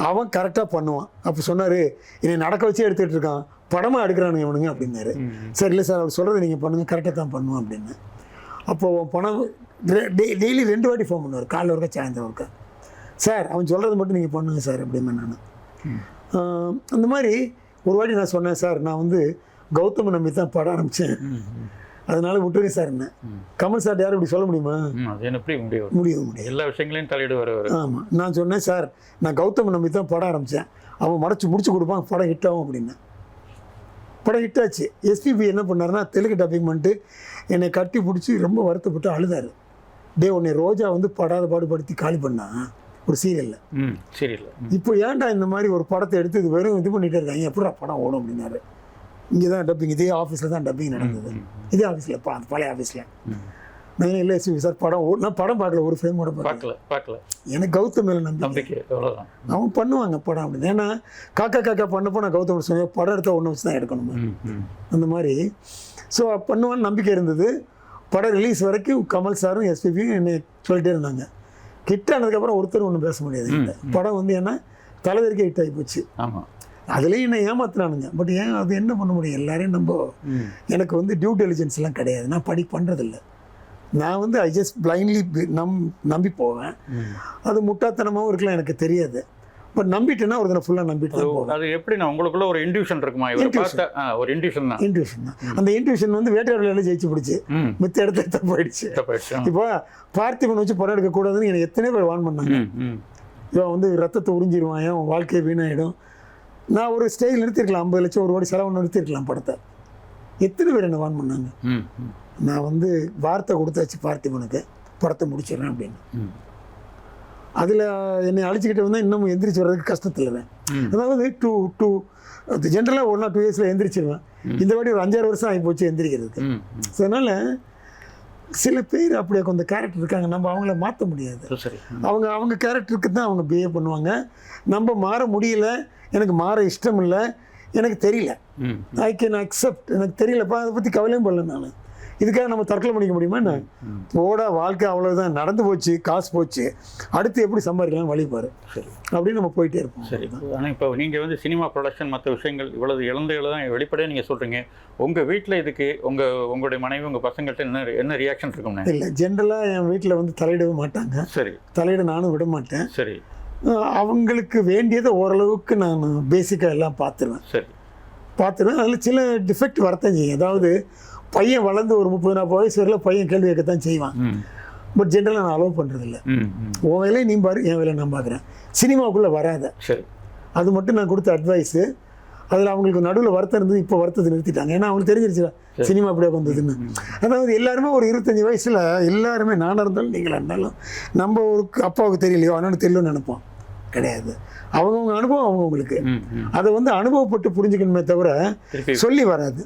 அவன் கரெக்டாக பண்ணுவான். அப்போ சொன்னார் என்னை நடக்க வச்சே எடுத்துகிட்டு இருக்கான். படமாக எடுக்கிறானுங்க இவனுங்க அப்படின்னாரு. சரி இல்லை சார் அவர் சொல்கிறது நீங்கள் பண்ணுங்க கரெக்டாக தான் பண்ணுவோம் அப்படின்னு. அப்போது உன் பணம் டெய்லி ரெண்டு வாட்டி ஃபோன் பண்ணுவார். காலைல ஒருக்கா சாயந்தரம் ஒருக்கா. சார் அவன் சொல்கிறது மட்டும் நீங்கள் பண்ணுங்க சார் அப்படின்னு நான். அந்த மாதிரி ஒரு வாட்டி நான் சொன்னேன் சார் நான் வந்து கௌதம நம்பி தான் படம் ஆரம்பித்தேன் அதனால விட்டுருங்க சார் என்ன. கமல் சார் யாரும் இப்படி சொல்ல முடியுமா? எப்படி முடியும்? முடியாது முடியாது எல்லா விஷயங்களையும் தலையிடு வரவர். ஆமாம் நான் சொன்னேன் சார் நான் கௌதம நம்பி தான் படம் ஆரம்பித்தேன் அவன் மறைச்சு முடிச்சு கொடுப்பான் படம் ஹிட் ஆகும் அப்படின்னேன் படம் ஹிட் ஆச்சு. எஸ்பிபி என்ன பண்ணாருன்னா தெலுங்கு டப்பிங் பண்ணிட்டு என்னை கட்டி பிடிச்சி ரொம்ப வருத்தப்பட்டு அழுதாரு. டே உன்னை ரோஜா வந்து படாத பாடுபடுத்தி காலி பண்ணா. ஒரு சீரியலில் சரியில்ல இப்போ ஏன்டா இந்த மாதிரி ஒரு படத்தை எடுத்து இது வெறும் இது பண்ணிட்டு இருக்காங்க? எப்படா படம் ஓடும் அப்படின்னாரு. இங்கே தான் டப்பிங் இதே ஆஃபீஸில் தான் டப்பிங் நடந்தது. இதே ஆஃபீஸில் பா பழைய ஆஃபீஸில் நான் இல்லை எஸ்பிபி சார் படம் நான் படம் பார்க்கல ஒரு ஃப்ரேம் கூட பார்க்கல. பார்க்கல எனக்கு கௌதம் மேலே நம்பிக்கை. அவன் பண்ணுவாங்க படம் அப்படின்னு ஏன்னா காக்கா காக்கா பண்ணப்போ நான் கௌதம் சொன்னேன் படம் எடுத்த ஒன்று வச்சு தான் எடுக்கணும்? அந்த மாதிரி. ஸோ பண்ணுவான்னு நம்பிக்கை இருந்தது. படம் ரிலீஸ் வரைக்கும் கமல் சாரும் எஸ்பிபியும் என்னை சொல்லிட்டே இருந்தாங்க. ஹிட் ஆனதுக்கப்புறம் ஒருத்தர் ஒன்றும் பேச முடியாது. படம் வந்து என்ன தலைவருக்கே ஹிட் ஆகி போச்சு. ஆமாம் அதுலேயும் என்ன ஏமாத்துறானுங்க பட் ஏன் அது என்ன பண்ண முடியும்? எல்லாரையும் நம்ம எனக்கு வந்து டியூ டெலிஜென்ஸ்லாம் கிடையாது. நான் படி பண்ணுறதில்ல நான் வந்து ஐ ஜஸ்ட் பிளைண்ட்லி நம் நம்பி போவேன். அது முட்டாத்தனமாகவும் இருக்கலாம் எனக்கு தெரியாது. பட் நம்பிட்டேன்னா ஒரு தினம் ஃபுல்லாக நம்பிட்டு அது எப்படிண்ணா உங்களுக்குள்ள ஒரு இன்டியூஷன் இருக்குமா? இவரை. பார்த்த ஒரு இன்டியூஷன் தான். இன்ட்யூஷன் தான். அந்த இன்ட்யூஷன் வந்து வேட்டையாடல ஜெயிச்சு பிடிச்சி. மித்த இடத்துல தப்பாயிடுச்சு. ஆ. இப்போ பார்த்திபன் வச்சு படம் எடுக்கக்கூடாதுன்னு எனக்கு எத்தனை பேர் வான் பண்ணாங்க. இவன் வந்து ரத்தத்தை உறிஞ்சிருவான் ஏன்? உன் வாழ்க்கை வீணாயிடும். நான் ஒரு ஸ்டேஜ் நிறுத்திருக்கலாம். ஐம்பது லட்சம் ஒரு கோடி செலவு நிறுத்திருக்கலாம் படத்தை. எத்தனை பேர் என்ன வான் பண்ணாங்க? நான் வந்து வார்த்தை கொடுத்தாச்சு பார்த்திபனுக்கு. படத்தை முடிச்சிடுறேன் அப்படின்னு. அதில் என்னை அழிச்சிக்கிட்டு வந்தால் இன்னமும் எந்திரிச்சு வர்றதுக்கு கஷ்டத்தில் ம். அதாவது டூ டூ ஜென்ரலாக ஒன் ஆர் டூ இயர்ஸில் எந்திரிச்சிருவேன். இந்த வாட்டி ஒரு அஞ்சாறு வருஷம் ஆகி போச்சு எந்திரிக்கிறதுக்கு. ஸோ அதனால் சில பேர் அப்படியே கொஞ்சம் கேரக்டர் இருக்காங்க. நம்ம அவங்கள மாற்ற முடியாது. அவங்க அவங்க கேரக்டருக்கு தான் அவங்க பிஹேவ் பண்ணுவாங்க. நம்ம மாற முடியல. எனக்கு மாற இஷ்டம் இல்லை எனக்கு தெரியல. ஐ கேன் அக்செப்ட் எனக்கு தெரியலப்பா. அதை பற்றி கவலையும் பண்ணல நான். இதுக்காக நம்ம தற்கொலை பண்ணிக்க முடியுமா என்ன. போட வாழ்க்கை அவ்வளோதான் நடந்து போச்சு காசு போச்சு. அடுத்து எப்படி சம்பாதிக்கலாம் வழி பாரு. சரி அப்படின்னு நம்ம போயிட்டே இருப்போம். சரி. ஆனால் இப்போ நீங்கள் வந்து சினிமா ப்ரொடக்ஷன் மற்ற விஷயங்கள் இவ்வளவு இழந்துகளை தான் வெளிப்படையாக நீங்கள் சொல்கிறீங்க உங்கள் வீட்டில் இதுக்கு உங்கள் உங்களுடைய மனைவி உங்கள் பசங்கள்ட்ட என்ன என்ன ரியாக்ஷன் இருக்கும்ண்ணே இல்லை ஜென்ரலாக என் வீட்டில் வந்து தலையிடவே மாட்டாங்க. சரி. தலையிட நானும் விட மாட்டேன். சரி. அவங்களுக்கு வேண்டியதை ஓரளவுக்கு நான் பேசிக்காக எல்லாம் பார்த்துருவேன். சரி. பார்த்துருவேன். அதில் சில டிஃபெக்ட் வரத்தான் செய்யும். அதாவது பையன் வளர்ந்து ஒரு முப்பது நாற்பது வயசு வரையில பையன் கேள்வி கேட்கத்தான் செய்வான். பட் ஜென்ரலாக நான் அலோவ் பண்ணுறதில்ல உன் வேலையை நீ பாரு என் வேலையை நான் பார்க்குறேன் சினிமாவுக்குள்ளே வராத. அது மட்டும் நான் கொடுத்த அட்வைஸு அதில் அவங்களுக்கு நடுவில் வருத்தம் இருந்தது இப்போ வருத்தத்தை நிறுத்திட்டாங்க. ஏன்னா அவங்களுக்கு தெரிஞ்சிருச்சு சினிமா அப்படியே வந்ததுன்னு. அதாவது எல்லாருமே ஒரு இருபத்தஞ்சி வயசில் எல்லாருமே நானாக இருந்தாலும் நீங்களாக இருந்தாலும் நம்ம ஒரு அப்பாவுக்கு தெரியலையோ அண்ணனுக்கு தெரியலன்னு நினைப்போம். கிடையாது. அவங்கவுங்க அனுபவம் அவங்கவுங்களுக்கு. அதை வந்து அனுபவப்பட்டு புரிஞ்சுக்கணுமே தவிர சொல்லி வராது.